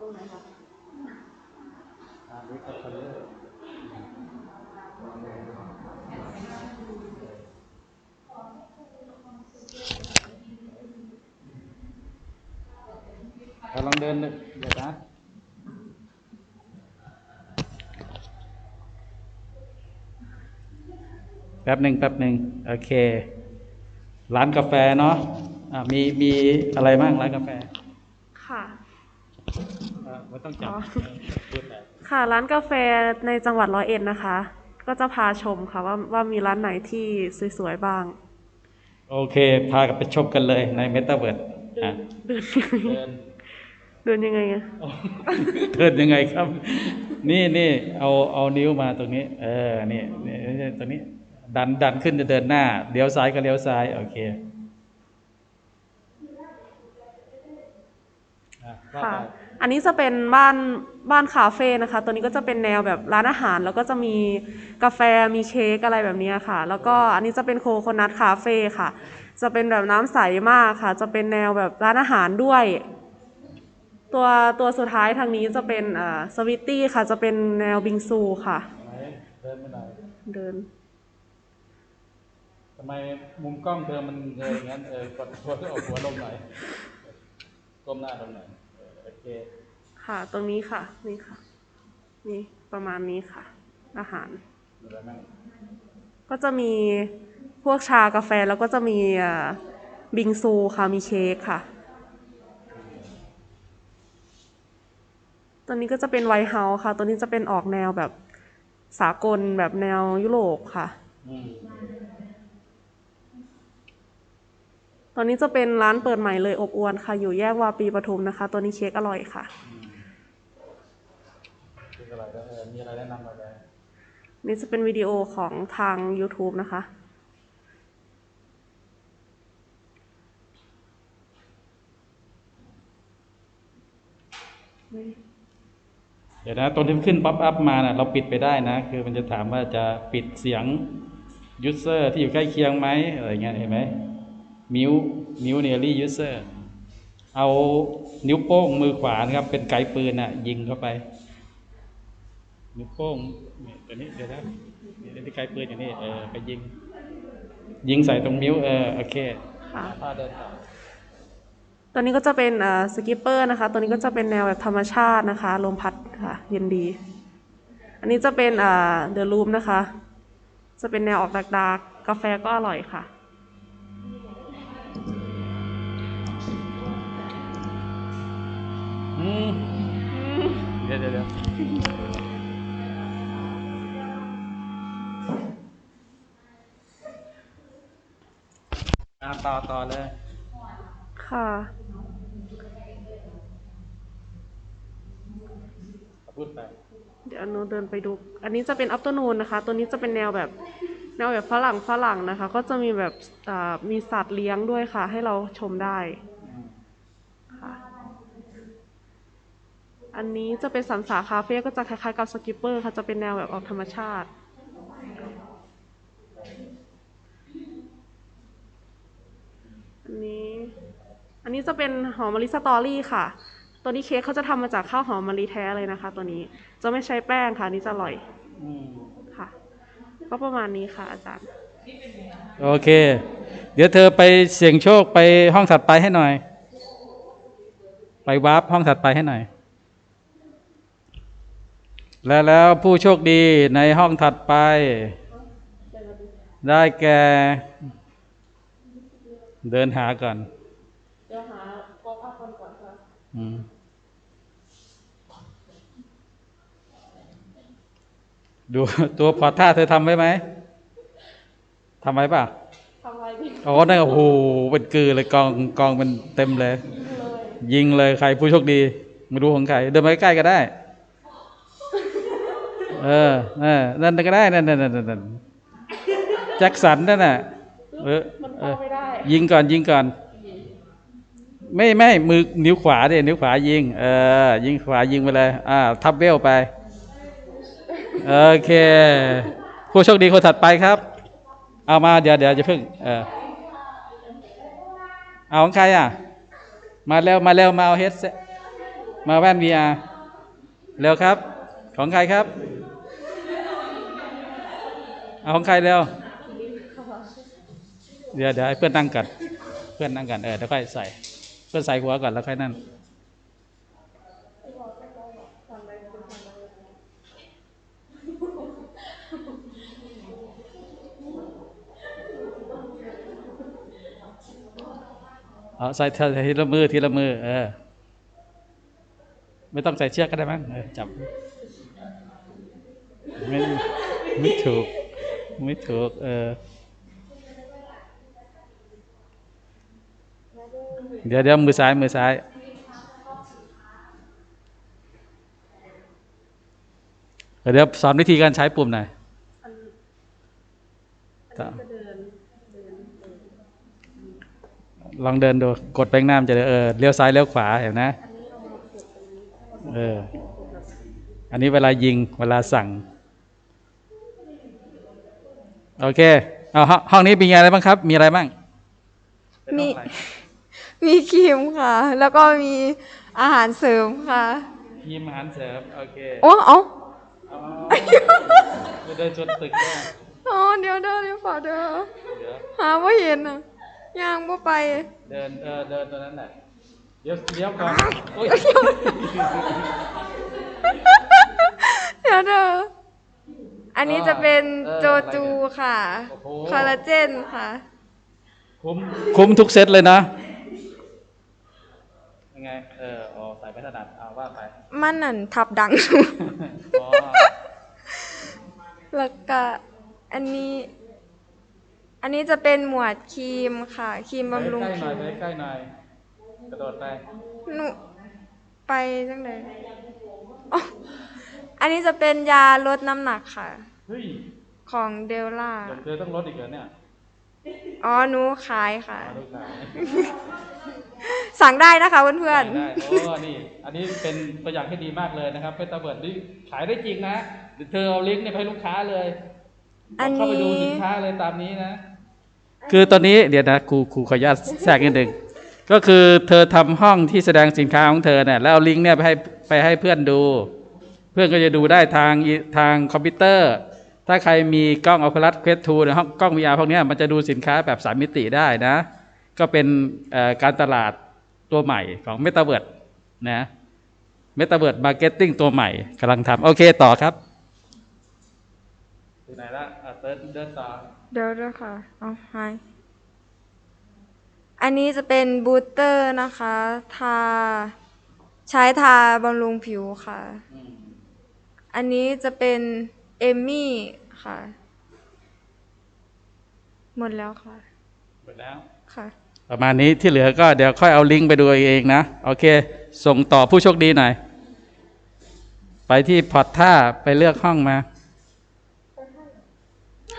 ตรงไหนคะอ่านี่คัตเตอร์เราลองเดินเดี๋ยวนะแป๊บหนึ่งแป๊บหนึ่งโอเค ร้านกาแฟเนาะอ่ามีมีอะไรบ้างร้านกาแฟ อ่าไม่ต้องจับอ๋อพูดแบบค่ะร้านกาแฟในจังหวัดร้อยเอ็ดนะคะ ก็จะพาชมค่ะว่าว่ามีร้านไหนที่สวยๆบ้าง โอเค พากันไปชมกันเลยในเมตาเวิร์ดอะเดินเดินเดินยังไงอะเดินยังไงครับ นี่นี่เอาเอานิ้วมาตรงนี้ เออนี่นี่นี่ตรงนี้ ดันดันขึ้นจะเดินหน้าเลี้ยวซ้ายก็เลี้ยวซ้ายโอเคอะว่าค่ะไป อันนี้จะเป็นบ้านบ้านคาเฟ่นะคะ ตัวนี้ก็จะเป็นแนวแบบร้านอาหาร แล้วก็จะมีกาแฟ มีเค้กอะไรแบบนี้ค่ะ แล้วก็อันนี้จะเป็นโคโคนัทคาเฟ่ค่ะ จะเป็นแบบน้ำใสมากค่ะ จะเป็นแนวแบบร้านอาหารด้วย ตัวตัวสุดท้ายทางนี้จะเป็นอ่าสวิตตี้ค่ะ จะเป็นแนวบิงซูค่ะไหนเดินไปไหนเดิน ทำไมมุมกล้องเธอมันเงยอย่างนั้นเออกดหัวเอาหัวลงหน่อยก้มหน้าลงหน่อยเออโอเคค่ะ ตรงนี้ค่ะ นี่ค่ะ นี่ประมาณนี้ค่ะ อาหารดูแล้วนั่งก็จะมีพวกชากาแฟแล้วก็จะมีอ่าบิงซูค่ะ มีเค้กค่ะ ตัวนี้ก็จะเป็นไวท์เฮาส์ค่ะ ตัวนี้จะเป็นออกแนวแบบสากลแบบแนวยุโรปค่ะ อืม ตัวนี้จะเป็นร้านเปิดใหม่เลยอบอวนค่ะ อยู่แยกวาปีปทุมนะคะ ตัวนี้เค้กอร่อยค่ะคืออะไรนะเออมีอะไรแนะนำอะไรนี่จะเป็นวิดีโอของทาง YouTube นะคะ เดี๋ยวนะตรงที่มันขึ้นป๊อปอัพมานะเราปิดไปได้นะ คือมันจะถามว่าจะปิดเสียงยูเซอร์ที่อยู่ใกล้เคียงไหมอะไรเงี้ยเห็นไหม มิวมิวเนียรี่ยูเซอร์เอานิ้วโป้งมือขวานะครับ เป็นไกปืนอะยิงเข้าไป นิ้วโป้งนี่ตัวนี้เดี๋ยวนะนี่ที่ไกปืนอย่างนี้เออไปยิง ยิงใส่ตรงมิ้วเออโอเคค่ะพาเดินต่อตัวนี้ก็จะเป็นอ่าสกิปเปอร์นะคะ ตัวนี้ก็จะเป็นแนวแบบธรรมชาตินะคะ ลมพัดค่ะ เย็นดี อันนี้จะเป็นอ่าเดอะรูมนะคะ จะเป็นแนวออกดาร์กๆกาแฟก็อร่อยค่ะ เดี๋ยวเดี๋ยวเดี๋ยวอ่าต่อต่อเลย ค่ะ พูดไป เดี๋ยวหนูเดินไปดู อันนี้จะเป็นอัปเตอร์นูนนะคะ ตัวนี้จะเป็นแนวแบบแนวแบบฝรั่งฝรั่งนะคะ ก็จะมีแบบอ่ามีสัตว์เลี้ยงด้วยค่ะ ให้เราชมได้ค่ะ อันนี้จะเป็นสันสาคาเฟ่ก็จะคล้ายๆกับสกิปเปอร์ค่ะจะเป็นแนวแบบออกธรรมชาติ อันนี้อันนี้จะเป็นหอมมะลิสตอรี่ค่ะ ตัวนี้เค้กเขาจะทำมาจากข้าวหอมมะลิแท้เลยนะคะ ตัวนี้จะไม่ใช้แป้งค่ะอันนี่จะอร่อยอืมค่ะ ก็ประมาณนี้ค่ะ อาจารย์ โอเค เดี๋ยวเธอไปเสี่ยงโชคไปห้องถัดไปให้หน่อย ไปวาร์ปห้องถัดไปให้หน่อย แล้วแล้วผู้โชคดีในห้องถัดไป ได้แก่ เดินหาก่อนเดี๋ยวหาโป๊ออัพก่อนค่ะอืมดูตัวพอท่าเธอทำไว้ไหมทำไว้ป่ะทำอะไรดีอ๋อนั่นโอ้โหเป็นกือเลยกองกองเป็นเต็มเลยเลยยิงเลยใครผู้โชคดี ไม่รู้ของใคร เดินมาใกล้ๆก็ได้ เออเออนั่นก็ได้นั่นนั่นนั่นนั่นแจ็คสันนั่นน่ะเออยิงก่อนยิงก่อน ไม่ไม่มือนิ้วขวาดินิ้วขวายิง เออ ยิงขวายิงไปเลย อ่า ทับเวลไป โอเค ผู้โชคดีคนถัดไปครับ เอามาเดี๋ยวเดี๋ยวจะเพิ่ง เออเอาของใครอะ มาแล้วมาแล้วมาเอาเฮดเซมาแว่น VR เร็วครับ ของใครครับ เอาของใครเร็วเดี๋ยวเดี๋ยวให้เพื่อนนั่งกันเพื่อนนั่งกันเออเดี๋ยวค่อยใส่ เพื่อนใส่หัวก่อนแล้วค่อยนั่นเอาใส่ทีละมือทีละมือเออไม่ต้องใส่เชือกก็ได้มั้งเออจับไม่ไม่ถูก ไม่ถูก เออ เดี๋ยวเดี๋ยวมือซ้าย มือซ้าย เดี๋ยวสอนวิธีการใช้ปุ่มหน่อยลองเดินดู กดแป้งน้ำจะได้เออเลี้ยวซ้ายเลี้ยวขวาเห็นนะ เออ อันนี้เวลายิง เวลาสั่ง โอเคเอาห้องห้องนี้มีอะไรบ้างครับ มีอะไรบ้างมีมีครีมค่ะ แล้วก็มีอาหารเสริมค่ะยิมอาหารเสริมโอเคโอ้เอ้าอ๋อจะเดินชนตึกเนี่ยอ๋อเดี๋ยวเดี๋ยวเดี๋ยวขอเดี๋ยวเดี๋ยวหาว่าเห็นอะย่างว่าไป เดินเออเดินตัวนั้นแหละเดี๋ยวเดี๋ยวก่อนโอ้ยเดี๋ยวเดี๋ยว อันนี้จะเป็นเออโจจูค่ะ โอ้โห คอลลาเจนค่ะ คุ้มคุ้มทุกเซตเลยนะ ยังไง เอออ๋อใส่ไปถนัดเอาว่าไป มันนั่นทับดัง อ๋อ แล้วก็อันนี้ อันนี้จะเป็นหมวดครีมค่ะ ครีมไปบำรุงใกล้หผิน่อยวไปใกล้หน่อยกระโดดไป หนูไปจังเลยอ๋อ อันนี้จะเป็นยาลดน้ำหนักค่ะ เฮ้ยของเดลล่า เดี๋ยวเธอต้องลดอีกเหรอเนี่ยอ๋อหนูขายค่ะ มาดูขายสั่งได้นะคะเพื่อนได้โอ้นี่ อันนี้เป็นตัวอย่างที่ดีมากเลยนะครับเป็นตาเบิร์ดนี่ขายได้จริงนะเดี๋ยวเธอเอาลิงก์เนี่ยไปให้ลูกค้าเลยอันนี้เข้าไปดูสินค้าเลยตามนี้นะ คือตอนนี้เดี๋ยวนะครูครูขออนุญาตแทรกนิดหนึ่งก็คือเธอทำห้องที่แสดงสินค้าของเธอเนี่ยแล้วเอาลิงก์เนี่ยไปให้ไปให้เพื่อนดูเพื่อนก็จะดูได้ทางอีทางคอมพิวเตอร์ ถ้าใครมีกล้อง Oculus Quest 2ในห้องกล้อง VR พวกเนี้ยมันจะดูสินค้าแบบสามมิติได้นะ ก็เป็นเอ่อการตลาดตัวใหม่ของ m e t a v e r s e นะ m e t a v e r s e Marketing ตัวใหม่กำลังทำโอเคต่อครับถึงไหนละอะเดินเดินต่อๆเดี๋ยวด้วยค่ะเอาไฮอันนี้จะเป็นบูสเตอร์นะคะ ทา ใช้ทาบำรุงผิวค่ะ อันนี้จะเป็นเอมมี่ค่ะ หมดแล้วค่ะ หมดแล้ว ค่ะ ประมาณนี้ที่เหลือก็เดี๋ยวค่อยเอาลิงก์ไปดูเองนะ โอเค ส่งต่อผู้โชคดีหน่อย ไปที่พอร์ตท่าไปเลือกห้องมา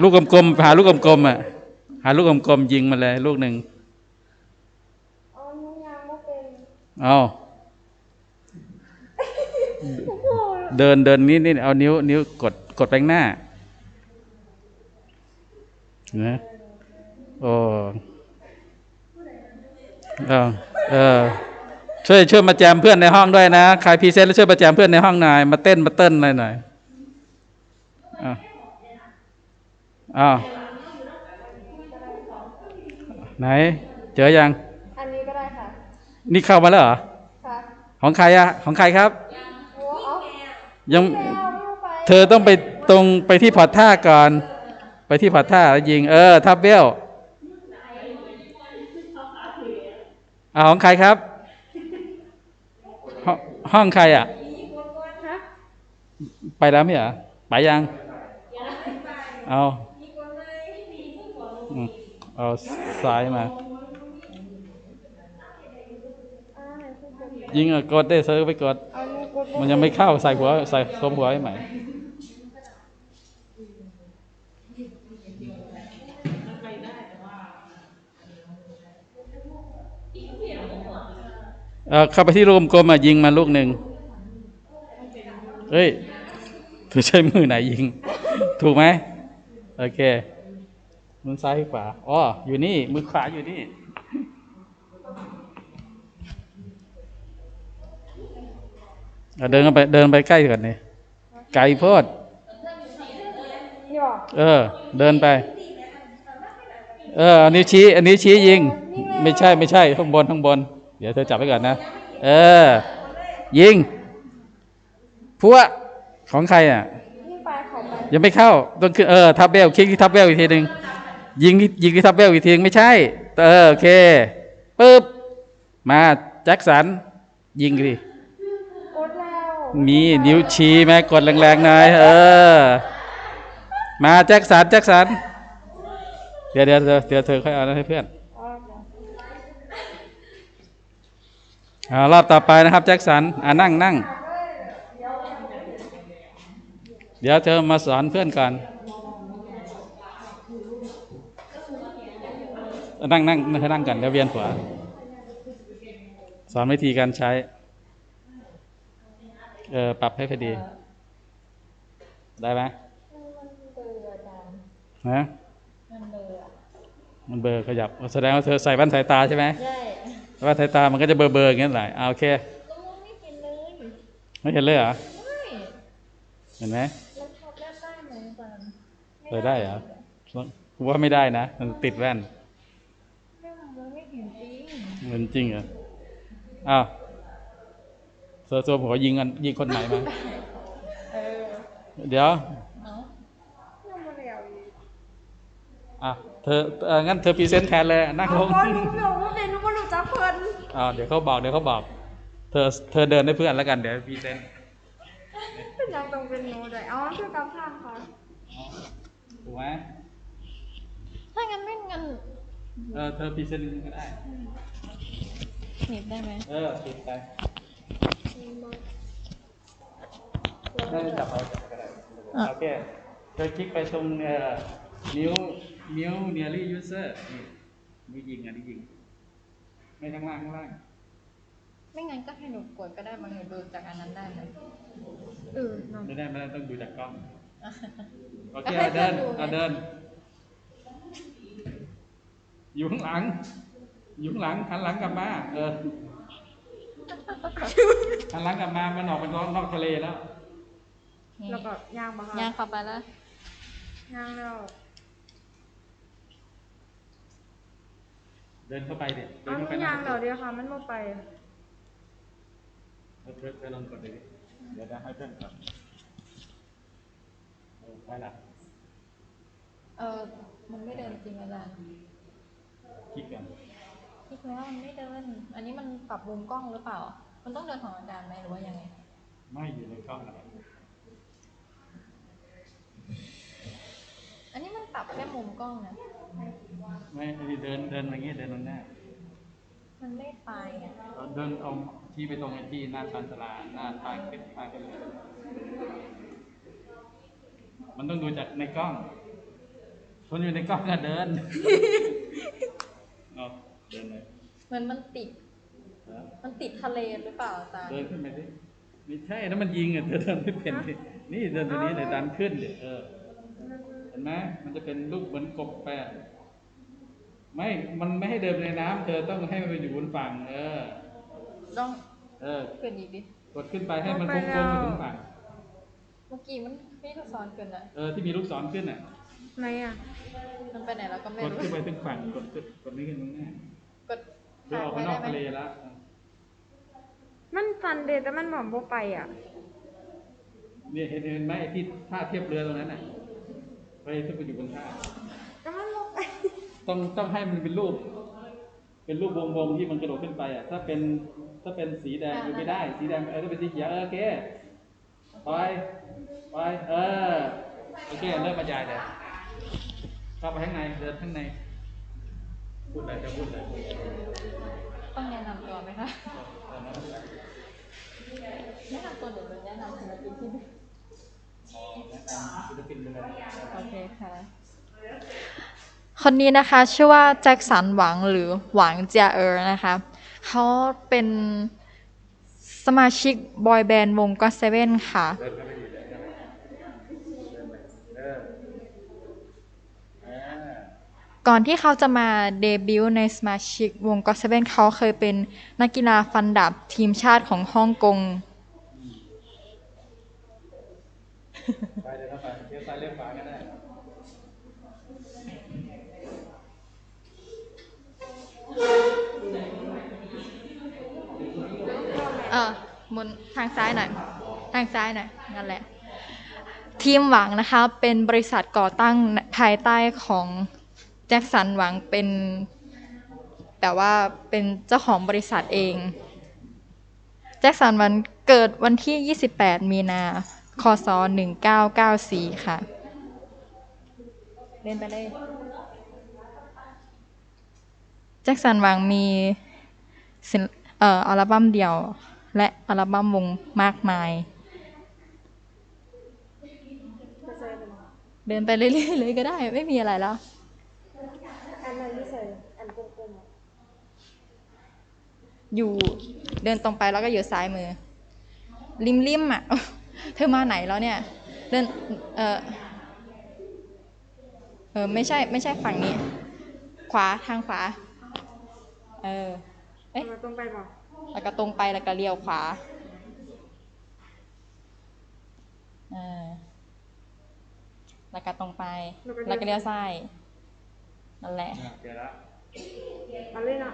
ลูกกลมๆหาลูกกลมๆอะ หาลูกกลมๆยิงมาเลย ลูกหนึ่งอ๋อนุยังไม่เป็นเอา เดินเดินนิดนิดเอานิ้ว นิ้วกดกดไปข้างหน้านะโอ้เออเออช่วยช่วยมาแจมเพื่อนในห้องด้วยนะใครพรีเซนต์แล้วช่วยมาแจมเพื่อนในห้องหน่อยมาเต้นมาเต้นอะไรหน่อยอ้าวอ้าวไหน เจอยัง อันนี้ก็ได้ค่ะ นี่เข้ามาแล้วเหรอ ค่ะ ของใครอะของใครครับโอ้เอา ยังเธอต้องไปตรงไปที่พอท่าก่อน ไปที่พอท่าแล้วยิง เออ ทับเบลเอาของใครครับห้องห้องใครอะ ไปแล้วไม่เหรอไปยังเอาเอาซ้ายมา ยิงอะกดได้เซิร์ฟไปกดเอาลูกกด มันยังไม่เข้าใส่หัวใส่สวมหัวให้ใหม่เออเข้าไปที่ลูกกลมๆอะยิงมาลูกหนึ่งเฮ้ยเธอใช้มือไหนยิง ถูกไหม โอเค มือซ้ายขวาอ๋ออยู่นี่ มือขวาอยู่นี่ เอาเดินเข้าไปเดินไปใกล้ก่อนนี่ไกลโพดนี่บอกเออ เดินไป เอออันนี้ชี้ อันนี้ชี้ยิง ไม่ใช่ไม่ใช่ข้างบนข้างบน เดี๋ยวเธอจับไว้ก่อนนะ เออ ยิงพัวของใครอะนี่ไปเขาไปยังไม่เข้าต้องขึ้นเออทับเบลคลิกที่ทับเบลอีกทีหนึ่งยิงที่ยิงที่ทับเบลอีกทีหนึ่งไม่ใช่เออโอเคปึ๊บมาแจ็คสันยิงดิกดแล้ว มีนิ้วชี้ไหมกดแรงๆหน่อยเออ มาแจ็คสันแจ็คสัน เดี๋ยวเดี๋ยวเดี๋ยวเดี๋ยวเธอค่อยเอานะให้เพื่อนเอารอบต่อไปนะครับแจ็คสันอ่านั่งนั่งเดี๋ยวเธอมาสอนเพื่อนก่อนนั่งนั่งเธอนั่งกันเดี๋ยวเวียนหัวสอนวิธีการใช้ เออปรับให้พอดี ได้ไหมฮะมันเบลอร์ขยับแสดงว่าเธอใส่แว่นสายตาใช่ไหมใช่แว่นสายตามันก็จะเบลอเบลอๆอย่างนี้แหละอ่าโอเคไม่เห็นเลยไม่เห็นเลยเหรอไม่เห็นไหมมันทำได้ได้ไหมจันเคยได้เหรอกูว่าไม่ได้นะ มันติดแว่นไม่มันไม่เห็นจริงเหมือนจริงเหรออ้าว เซอร์โซผมขอยิงกันยิงคนไหนมาเออเดี๋ยวเนาะยังไม่ได้เอาอีกอะเธอเอองั้นเธอพรีเซนต์แทนเลยนั่งลงก็รู้เดี๋ยวว่าเป็นรู้ว่ารู้จักเพิ่นอ่าเดี๋ยวเขาบอกเดี๋ยวเขาบอก เธอเธอเดินให้เพื่อนแล้วกันเดี๋ยวพรีเซนต์เป็นยังต้องเป็นหนูด้วยเอาช่วยกับข้างค่ะถูกไหมถ้างั้นไม่งั้นเออเธอพรีเซนต์ก็ได้หนีบได้ไหมเออติดไป ได้จับไปจับก็ได้โอเคเธอคลิกไปตรงเอ่อนิ้วนิ้ว nearly user นี่นี่ยิงอันนี้ยิง ไม่ข้างล่างข้างล่าง ไม่งั้นก็ให้หนูกดก็ได้มันหนูดูจากอันนั้นได้ไหมเออเนาะไม่ได้ไม่ได้ต้องดูจากกล้อง โอเคแล้วให้เอาเดินเพื่อนดูไหมเอาเดิน อยู่ข้างหลัง อยู่ข้างหลังหันหลังกลับมา เออ หันหลังกลับมา มันออกไปนอกนอกทะเลแล้ว แล้วก็ย่างมาค่ะย่างเข้าไปแล้วย่างแล้วเดินเข้าไปเด็ดเดิเอานเข้าไปไม่หย่าน้างประเดี๋ยวตูเดียวค่ะ มันโมไปเธอเธอเธอลองกดดูดิเดี๋ยวจะให้เพื่อนก่อนเออไปละเออมันไม่เดินจริงอาจารย์คลิกกัน คลิกแล้วมันไม่เดิน อันนี้มันปรับมุมกล้องหรือเปล่า มันต้องเดินของอาจารย์ไหมหรือว่ายังไง ไม่อยู่ในกล้องอะไรอันนี้มันปรับแค่มุมกล้องนะ ไม่ไอ้เดินเดินมาอย่างงี้เดินตรงหน้ามันไม่ไปอะเราเดินเอาที่ไปตรงไอ้ที่หน้าชานชาลาหน้าทางเป็นทางเป็นเลยมันต้องดูจากในกล้องคนอยู่ในกล้องก็เดิน เอาเดินเลยเหมือนมันติดเออมันติดทะเลหรือเปล่าอาจารย์ เดินขึ้นไปสิไม่ใช่แล้วมันยิงอะเธอเดินไม่เป็นดินี่เดินตัวนี้เลยดันขึ้นดิเออ เห็นไหมมันจะเป็นรูปเหมือนกบแปะไม่ มันไม่ให้เดินในน้ำเธอต้องให้มันไปอยู่บนฝั่ง เออ ต้องเออขึ้นอีกดิ กดขึ้นไปให้มันโค้งๆไปถึงฝั่ง เมื่อกี้มันไม่ลูกศรขึ้นอะเออที่มีลูกศรขึ้นอะ ไหนอะ มันไปไหนแล้วก็ไม่กดรู้ ขึ้นไปถึงฝั่งกดขึ้นกดนี้ขึ้นตรงหน้า กดเพื่อออกไปนอกทะเลแล้วมันสันเดชแต่มันหมอมโบไปอะ เนี่ยเห็นเห็นไหมไอ้ที่ท่าเทียบเรือตรงนั้นน่ะไปที่ไปอยู่บนท่า แต่มันโบไปต้องต้องให้มันเป็นรูป เป็นรูปวงวงๆที่มันกระโดดขึ้นไปอะ ถ้าเป็นถ้าเป็นสีแดงมันไม่ได้ สีแดงเออถ้าเป็นสีเขียวเออโอเคไปไปเออโอเคเริ่มบรรยายเลยเข้าไปข้างในเดินข้างใน พูดอะไรจะพูดอะไรต้องแนะนำตัวไหมคะแนะนำตัวหรือแนะนำศิลปินที่ดูศิลปินไปเลยโอเคค่ะคนนี้นะคะชื่อว่าแจ็คสันหวังหรือหวังเจียเออร์นะคะเขาเป็นสมาชิกบอยแบนด์วงก็เซเว่นค่ะ เดินเข้าไปดีเลยเดินไปเออเออ ก่อนที่เขาจะมาเดบิวต์ในสมาชิกวงก็เซเว่น เขาเคยเป็นนักกีฬาฟันดับทีมชาติของฮ่องกงไปเดี๋ยวเราไปเลี้ยวซ้ายเลี้ยวขวาก็ได้เออหมุนทางซ้ายหน่อย ทางซ้ายหน่อย นั่นแหละ ทีมหวังนะคะ เป็นบริษัทก่อตั้งภายใต้ของ แจ็คสันหวังเป็นแต่ว่าเป็นเจ้าของบริษัทเอง แจ็คสันหวังเกิดวันที่ 28 มีนา คศ 1994 ค่ะ เล่นไปเลย แจ็คสันหวังมีเอ่ออัลบั้มเดี่ยว และอัลบั้มวงมากมาย เดินไปเรื่อยๆเลยก็ได้ ไม่มีอะไรแล้ว อยู่เดินตรงไปแล้วก็อยู่ซ้ายมือ ริมริมๆอะ เธอมาไหนแล้วเนี่ย เดิน เออเออไม่ใช่ไม่ใช่ฝั่งนี้ ขวาทางขวา เออ เอ๊ะตรงไปบอกแล้วก็ตรงไปแล้วก็เลี้ยวขวาเออแล้วก็ตรงไป แล้วก็เลี้ยวซ้าย นั่นแหละเจอแล้วเอาเลยนะ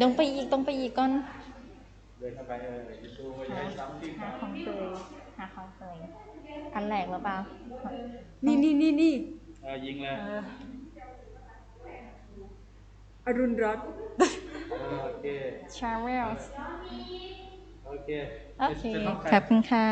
ตรงไปอีกตรงไปอีกก่อนเดินเข้าไปเออดูว่าอย่าให้ซ้ำที่หาของเตยหาของเตยอันแรกหรือเปล่า นี่นี่นี่นี่เออยิงเลยเอออรุณรัตน์เออโอเค Charles โอเคโอเคเป็นห้องใครขอบคุณค่ะ